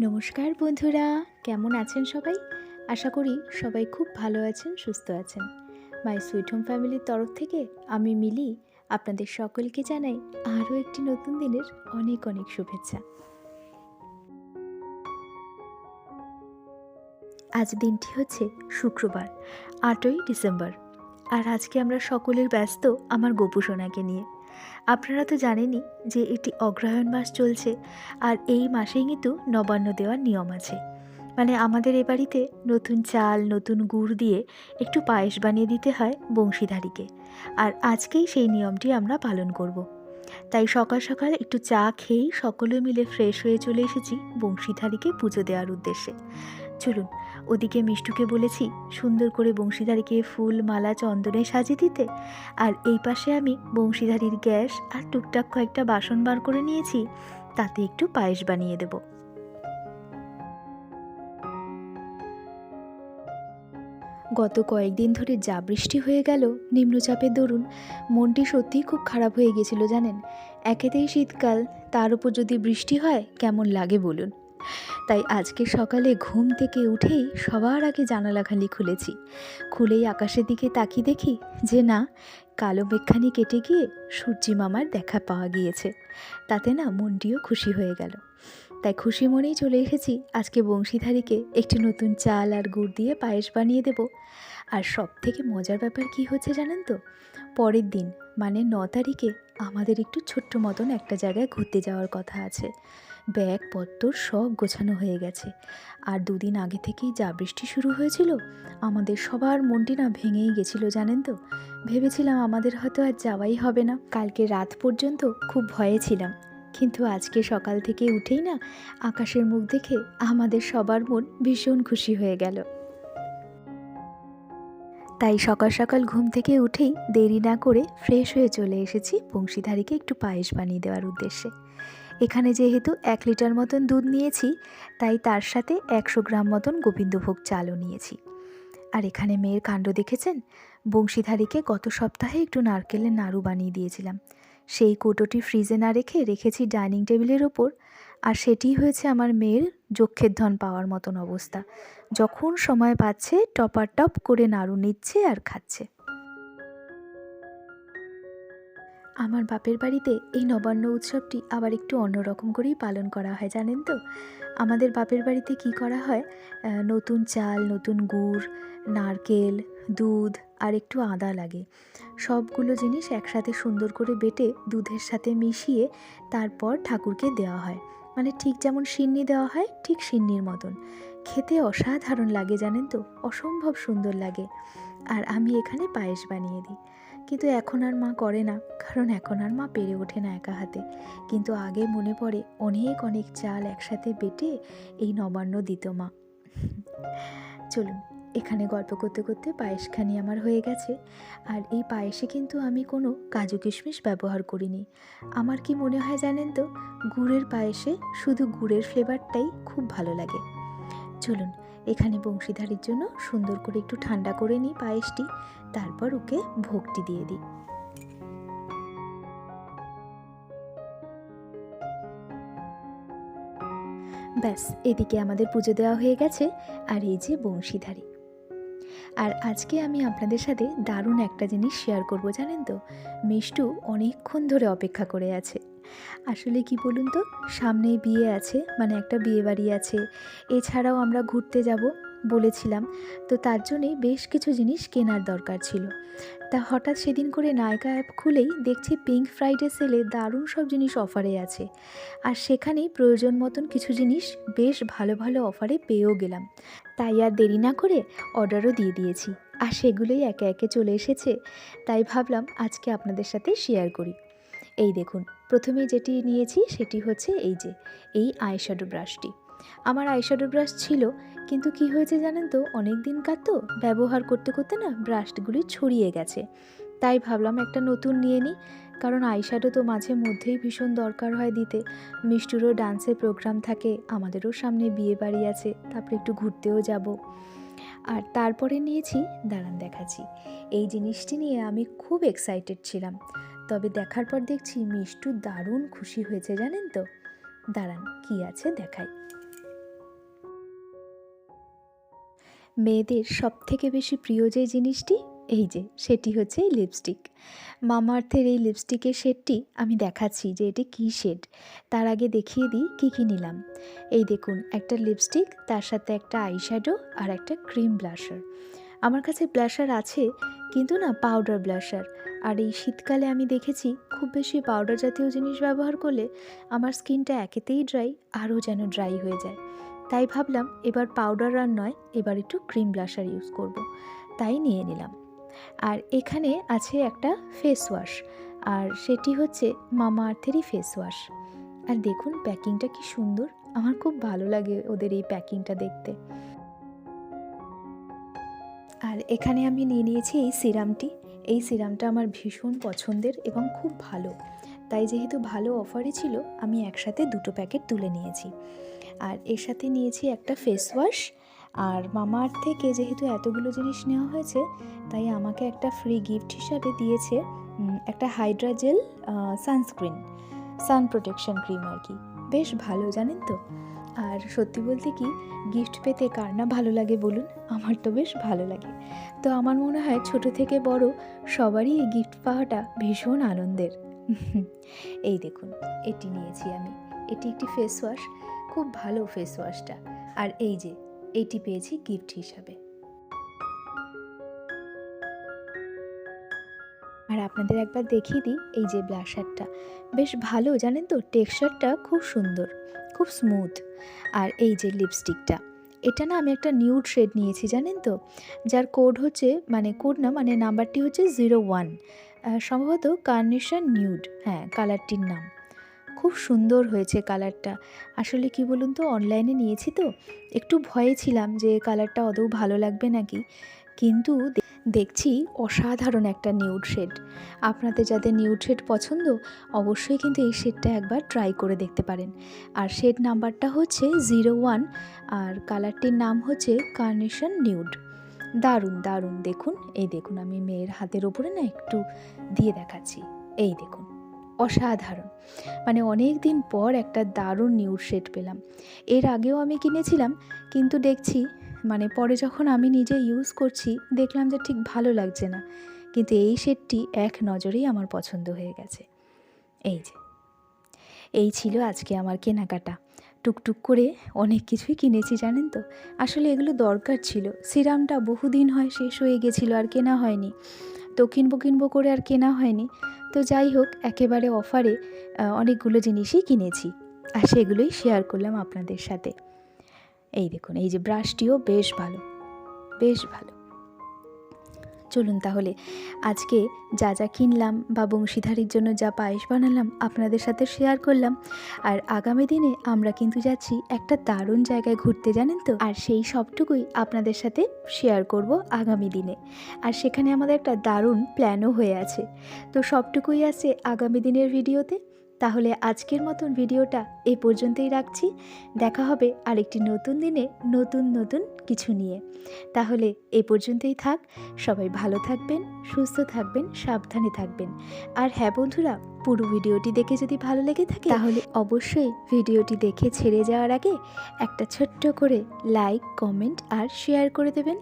নমস্কার বন্ধুরা, কেমন আছেন সবাই? আশা করি সবাই খুব ভালো আছেন, সুস্থ আছেন। মাই সুইট হোম ফ্যামিলির তরফ থেকে আমি মিলি আপনাদের সকলকে জানাই আরও একটি নতুন দিনের অনেক অনেক শুভেচ্ছা। আজ দিনটি হচ্ছে শুক্রবার, আটই ডিসেম্বর। আর আজকে আমরা সকলের ব্যস্ত আমার গোপু সোনাকে নিয়ে। আপনারা তো জানেনই যে এটি অগ্রহায়ণ মাস চলছে, আর এই মাসেই কিন্তু নবান্ন দেওয়ার নিয়ম আছে মানে আমাদের এ বাড়িতে নতুন চাল, নতুন গুড় দিয়ে একটু পায়েস বানিয়ে দিতে হয় বংশীধারীকে আর আজকেই সেই নিয়মটি আমরা পালন করব। তাই সকাল সকাল একটু চা খেয়েই সকলে মিলে ফ্রেশ হয়ে চলে এসেছি বংশীধারীকে পুজো দেওয়ার উদ্দেশ্যে। চলুন, ওদিকে মিষ্টুকে বলেছি সুন্দর করে বংশীধারীকে ফুল, মালা, চন্দনে সাজিয়ে দিতে। আর এই পাশে আমি বংশীধারীর গ্যাস আর টুকটাক কয়েকটা বাসন বার করে নিয়েছি, তাতে একটু পায়েস বানিয়ে দেব। গত কয়েকদিন ধরে যা বৃষ্টি হয়ে গেল নিম্নচাপের দরুন, মনটি সত্যিই খুব খারাপ হয়ে গেছিল জানেন। একেতেই শীতকাল, তার উপর যদি বৃষ্টি হয়, কেমন লাগে বলুন? তাই আজকে সকালে ঘুম থেকে উঠেই সবার আগে জানালা খালি খুলেছি। খুলেই আকাশের দিকে তাকিয়ে দেখি যে না, কালো মেঘখানি কেটে গিয়ে সূর্যি মামার দেখা পাওয়া গিয়েছে। তাতে না মনটিও খুশি হয়ে গেল। তাই খুশি মনেই চলে এসেছি। আজকে বংশীধারীকে একটি নতুন চাল আর গুড় দিয়ে পায়েস বানিয়ে দেব। আর সব থেকে মজার ব্যাপার কি হচ্ছে জানেন তো? পরের দিন মানে ন তারিখে, আমাদের একটু ছোট্ট মতন একটা জায়গায় ঘুরতে যাওয়ার কথা আছে। ব্যাগ, পত্তর সব গোছানো হয়ে গেছে। আর দুদিন আগে থেকেই যা বৃষ্টি শুরু হয়েছিল, আমাদের সবার মনটি না ভেঙেই গেছিল জানেন তো? ভেবেছিলাম আমাদের হয়তো আর যাওয়াই হবে না। কালকে রাত পর্যন্ত খুব ভয়ে ছিলাম। কিন্তু আজকে সকাল থেকে উঠেই না আকাশের মুখ দেখে আমাদের সবার মন ভীষণ খুশি হয়ে গেল। তাই সকাল সকাল ঘুম থেকে উঠেই দেরি না করে ফ্রেশ হয়ে চলে এসেছি বংশীধারীকে একটু পায়েস বানিয়ে দেওয়ার উদ্দেশ্যে। এখানে যেহেতু এক লিটার মতন দুধ নিয়েছি, তাই তার সাথে একশো গ্রাম মতন গোবিন্দভোগ চালও নিয়েছি। আর এখানে মেয়ের কাণ্ড দেখেছেন? বংশীধারীকে গত সপ্তাহে একটু নারকেলের নাড়ু বানিয়ে দিয়েছিলাম। সেই কৌটোটি ফ্রিজে না রেখে রেখেছি ডাইনিং টেবিলের ওপর, আর সেটি হয়েছে আমার মেয়ের যক্ষের ধন পাওয়ার মতন অবস্থা। যখন সময় পাচ্ছে, টপার টপ করে নাড়ু নিচ্ছে আর খাচ্ছে। আমার বাপের বাড়িতে এই নবান্ন উৎসবটি আবার একটু অন্যরকম করেই পালন করা হয়, জানেন তো? আমাদের বাপের বাড়িতে কি করা হয়? নতুন চাল, নতুন গুড়, নারকেল, দুধ আর একটু আদা লাগে। সবগুলো জিনিস একসাথে সুন্দর করে বেটে দুধের সাথে মিশিয়ে তারপর ঠাকুরকে দেওয়া হয়। মানে ঠিক যেমন সিন্নি দেওয়া হয়, ঠিক সিন্নির মতন। খেতে অসাধারণ লাগে, জানেন তো? অসম্ভব সুন্দর লাগে। আর আমি এখানে পায়েস বানিয়ে দিই। কিন্তু এখন আর মা করে না, কারণ এখন আর মা পেরে ওঠে না একা হাতে। কিন্তু আগে মনে পড়ে অনেক অনেক চাল একসাথে বেটে এই নবান্ন দিত মা। চলুন, এখানে গল্প করতে করতে পায়েসখানি আমার হয়ে গেছে। আর এই পায়েসে কিন্তু আমি কোনো কাজু কিশমিশ ব্যবহার করিনি। আমার কি মনে হয় জানেন তো, গুড়ের পায়েসে শুধু গুড়ের ফ্লেভারটাই খুব ভালো লাগে। চলুন এখানে বংশীধারীর জন্য সুন্দর করে একটু ঠান্ডা করে নিই পায়েসটি, তারপর ওকে ভোগটি দিয়ে দিই। ব্যাস, এদিকে আমাদের পুজো দেওয়া হয়ে গেছে, আর এই যে বংশীধারী। আর আজকে আমি আপনাদের সাথে দারুণ একটা জিনিস শেয়ার করব জানেন তো? মিষ্টু অনেকক্ষণ ধরে অপেক্ষা করে আছে। আসলে কি বলুন তো, সামনেই বিয়ে আছে মানে একটা বিয়ে বাড়ি আছে। এছাড়াও আমরা ঘুরতে যাব বলেছিলাম, তো তার জন্যেই বেশ কিছু জিনিস কেনার দরকার ছিল। তা হঠাৎ সেদিন করে নায়কা অ্যাপ খুলেই দেখছি পিঙ্ক ফ্রাইডে সেলে দারুণ সব জিনিস অফারে আছে। আর সেখানেই প্রয়োজন মতন কিছু জিনিস বেশ ভালো ভালো অফারে পেয়েও গেলাম। তাই আর দেরি না করে অর্ডারও দিয়ে দিয়েছি। আর সেগুলোই একে একে চলে এসেছে, তাই ভাবলাম আজকে আপনাদের সাথে শেয়ার করি। এই দেখুন, প্রথমে যেটি নিয়েছি সেটি হচ্ছে এই যে, এই আইশ্যাডো ব্রাশটি আমার আইশ্যাডো ব্রাশ ছিল, কিন্তু কি হয়েছে জানেন তো, অনেক দিনকার তো ব্যবহার করতে করতে না ব্রাশগুলি ছড়িয়ে গেছে। তাই ভাবলাম একটা নতুন নিয়ে নিই, কারণ আইশ্যাডো তো মাঝে মধ্যেই ভীষণ দরকার হয় দিতে। মিষ্টুরও ডান্সের প্রোগ্রাম থাকে, আমাদেরও সামনে বিয়ে বাড়ি আছে, তারপরে একটু ঘুরতেও যাব। আর তারপরে নিয়েছি, দাঁড়ান দেখাচ্ছি। এই জিনিসটি নিয়ে আমি খুব এক্সাইটেড ছিলাম। তবে দেখার পর দেখছি মিষ্টু দারুণ খুশি হয়েছে, জানেন তো? দাঁড়ান, কি আছে দেখাই। মেয়েদের সব থেকে বেশি প্রিয় যে জিনিসটি, এই যে, সেটি হচ্ছে এই লিপস্টিক মামাআর্থের এই লিপস্টিকের শেডটি আমি দেখাচ্ছি যে এটি কী শেড। তার আগে দেখিয়ে দিই কী কী নিলাম। এই দেখুন, একটা লিপস্টিক তার সাথে একটা আইশ্যাডো আর একটা ক্রিম ব্লাশার আমার কাছে ব্লাশার আছে, কিন্তু না পাউডার ব্লাশার আর এই শীতকালে আমি দেখেছি খুব বেশি পাউডার জাতীয় জিনিস ব্যবহার করলে আমার স্কিনটা একেতেই ড্রাই আরও যেন ড্রাই হয়ে যায়। তাই ভাবলাম এবার পাউডার আর নয়, এবার একটু ক্রিম ব্লাশার ইউজ করব। তাই নিয়ে নিলাম। আর এখানে আছে একটা ফেস ওয়াশ আর সেটি হচ্ছে মামা আর্থেরই ফেস ওয়াশ আর দেখুন প্যাকিংটা কি সুন্দর, আমার খুব ভালো লাগে ওদের এই প্যাকিংটা দেখতে। আর এখানে আমি নিয়ে নিয়েছি এই সিরামটি এই সিরামটা আমার ভীষণ পছন্দের এবং খুব ভালো। তাই যেহেতু ভালো অফারে ছিল, আমি একসাথে দুটো প্যাকেট তুলে নিয়েছি। আর এর সাথে নিয়েছি একটা ফেস ওয়াশ আর মামার থেকে যেহেতু এতগুলো জিনিস নেওয়া হয়েছে, তাই আমাকে একটা ফ্রি গিফট হিসাবে দিয়েছে একটা hydra gel sunscreen sun protection cream আর কি। বেশ ভালো, জানেন তো? আর সত্যি বলতে কি গিফট পেতে কার না ভালো লাগে বলুন? আমার তো বেশ ভালো লাগে। তো আমার মনে হয় ছোট থেকে বড় সবারই এই গিফট পাওয়াটা ভীষণ আনন্দের। এই দেখুন, এটি নিয়েছি আমি। এটি একটি ফেস ওয়াশ খুব ভালো ফেস ওয়াশটা আর এই যে, এটি পেয়েছি গিফট হিসাবে। আপনাদের একবার দেখিয়ে দিই এই যে ব্লাশারটা বেশ ভালো, জানেন তো? টেক্সচারটা খুব সুন্দর, খুব স্মুথ। আর এই যে লিপস্টিকটা, এটা না আমি একটা নিউড শেড নিয়েছি, জানেন তো? যার কোড হচ্ছে মানে কোড না মানে নাম্বারটি হচ্ছে জিরো ওয়ান। সম্ভবত কার্নেশন নিউড হ্যাঁ কালারটির নাম। খুব সুন্দর হয়েছে কালারটা। আসলে কি বলুন তো, অনলাইনে নিয়েছি তো। একটু ভয়ে ছিলাম যে কালারটা অদৌ ভালো লাগবে নাকি। কিন্তু দেখছি অসাধারণ একটা নিউড শেড আপনাদের যাদের নিউড শেড পছন্দ, অবশ্যই কিন্তু এই শেডটা একবার ট্রাই করে দেখতে পারেন। আর শেড নাম্বারটা হচ্ছে জিরো ওয়ান আর কালারটির নাম হচ্ছে কার্নেশন নিউড দারুণ দারুণ, দেখুন, এই দেখুন, আমি মেয়ের হাতের ওপরে না একটু দিয়ে দেখাচ্ছি, এই দেখুন, অসাধারণ। মানে অনেক দিন পর একটা দারুণ নিউড শেড পেলাম। এর আগেও আমি কিনেছিলাম, কিন্তু দেখছি মানে পরে যখন আমি নিজে ইউজ করছি, দেখলাম যে ঠিক ভালো লাগছে না। কিন্তু এই শেডটি এক নজরেই আমার পছন্দ হয়ে গেছে। এই যে। এই ছিল আজকে আমার কেনাকাটা। টুকটুক করে অনেক কিছুই কিনেছি, জানেন তো? আসলে এগুলো দরকার ছিল। সিরামটা বহুদিন হয় শেষ হয়ে গেছিল আর কেনা হয়নি। তো কিনবো কিনবো করে আর কেনা হয়নি। তো যাই হোক, একেবারে অফারে অনেকগুলো জিনিসই কিনেছি। আর সেগুলোই শেয়ার করলাম আপনাদের সাথে। এই দেখুন, এই যে ব্রাশটিও বেশ ভালো বেশ ভালো। চলুন তাহলে, আজকে যা যা কিনলাম বা বংশীধারীর জন্য যা পায়েস বানালাম আপনাদের সাথে শেয়ার করলাম। আর আগামী দিনে আমরা কিন্তু যাচ্ছি একটা দারুণ জায়গায় ঘুরতে, জানেন তো? আর সেই সবটুকুই আপনাদের সাথে শেয়ার করব আগামী দিনে। আর সেখানে আমাদের একটা দারুণ প্ল্যানও হয়ে আছে। তো সবটুকুই আছে আগামী দিনের ভিডিওতে তাহলে আজকের মতন ভিডিওটা এই পর্যন্তই রাখছি। দেখা হবে আরেকটি নতুন দিনে নতুন নতুন কিছু নিয়ে। তাহলে এ পর্যন্তই থাক। সবাই ভালো থাকবেন, সুস্থ থাকবেন, সাবধানে থাকবেন। আর হ্যাঁ বন্ধুরা, পুরো ভিডিওটি দেখে যদি ভালো লেগে থাকে, তাহলে অবশ্যই ভিডিওটি দেখে ছেড়ে যাওয়ার আগে একটা ছোট্ট করে লাইক কমেন্ট আর শেয়ার করে দেবেন।